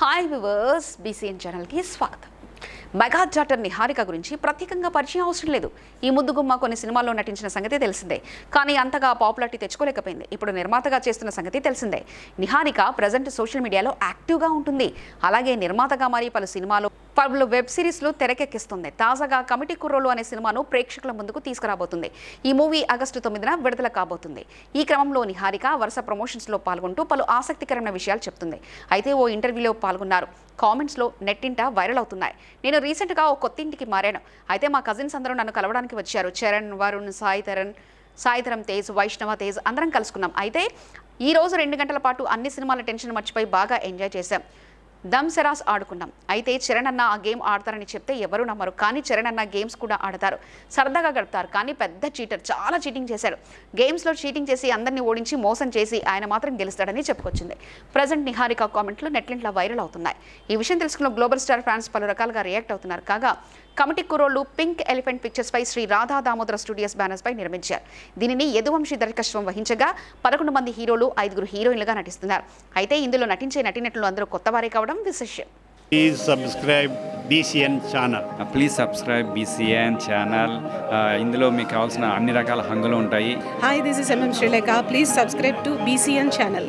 Hi viewers BCN ఛానల్కి స్వాగతం. Mega జాటర్ Niharika గురించి ప్రత్యేకంగా పరిచయం అవసరం లేదు. ఈ ముద్దుగుమ్మ కొన్ని సినిమాల్లో నటించిన సంగతి తెలిసిందే. కానీ అంతగా పాపులారిటీ తెచ్చుకోలేకపోయింది. ఇప్పుడు నిర్మాతగా చేస్తున్న సంగతి తెలిసిందే. నిహారిక ప్రజెంట్ సోషల్ మీడియాలో యాక్టివ్గా ఉంటుంది. అలాగే నిర్మాతగా మరి పలు సినిమాలు పలు వెబ్ సిరీస్లు తెరకెక్కిస్తుంది. తాజాగా కమిటీ కుర్రోలు అనే సినిమాను ప్రేక్షకుల ముందుకు తీసుకురాబోతుంది. ఈ మూవీ ఆగస్టు తొమ్మిదిన విడుదల కాబోతుంది. ఈ క్రమంలో నిహారిక వరుస ప్రమోషన్స్లో పాల్గొంటూ పలు ఆసక్తికరమైన విషయాలు చెప్తుంది. అయితే ఓ ఇంటర్వ్యూలో పాల్గొన్నారు. కామెంట్స్లో నెట్టింట వైరల్ అవుతున్నాయి. నేను రీసెంట్గా ఓ కొత్త ఇంటికి మారాను. అయితే మా కజిన్స్ అందరూ నన్ను కలవడానికి వచ్చారు. చరణ్ వరుణ్ సాయి తరణ్ సాయిధరం తేజ్ వైష్ణవ తేజ్ అందరం కలుసుకున్నాం. అయితే ఈ రోజు రెండు గంటల పాటు అన్ని సినిమాల టెన్షన్ మర్చిపోయి బాగా ఎంజాయ్ చేశాం. దమ్ సెరాస్ ఆడుకున్నాం. అయితే చరణ్ అన్న ఆ గేమ్ ఆడతారని చెప్తే ఎవరు నమ్మరు. కానీ చరణ్ అన్న గేమ్స్ కూడా ఆడతారు. సరదాగా గడుపుతారు. కానీ పెద్ద చీటర్. చాలా చీటింగ్ చేశాడు గేమ్స్లో చీటింగ్ చేసి అందరినీ ఓడించి మోసం చేసి ఆయన మాత్రం గెలుస్తాడని చెప్పుకొచ్చింది. ప్రజెంట్ నిహారిక కామెంట్లు నెట్లింట్లో వైరల్ అవుతున్నాయి. ఈ విషయం తెలుసుకున్న గ్లోబల్ స్టార్ ఫ్యాన్స్ పలు రకాలుగా రియాక్ట్ అవుతున్నారు. కాగా committee Kurrollu pink elephant pictures పై శ్రీ రాధా దామోదర స్టూడియోస్ బ్యానర్స్ పై నిర్మించారు దీనిని యదువంశీ దర్శకత్వం వహించగా పదకొండు మంది హీరోలు ఐదుగురు హీరోయిన్లుగా నటిస్తున్నారు అయితే ఇందులో నటించే నటినట్లు అందరూ కొత్తవారే కావడం విశేషం Please subscribe BCN channel. Please subscribe BCN channel ఇందులో మీకు కావాల్సిన అన్ని రకాల హంగులు ఉంటాయి Hi, this is MM Lanka. Please subscribe to BCN channel.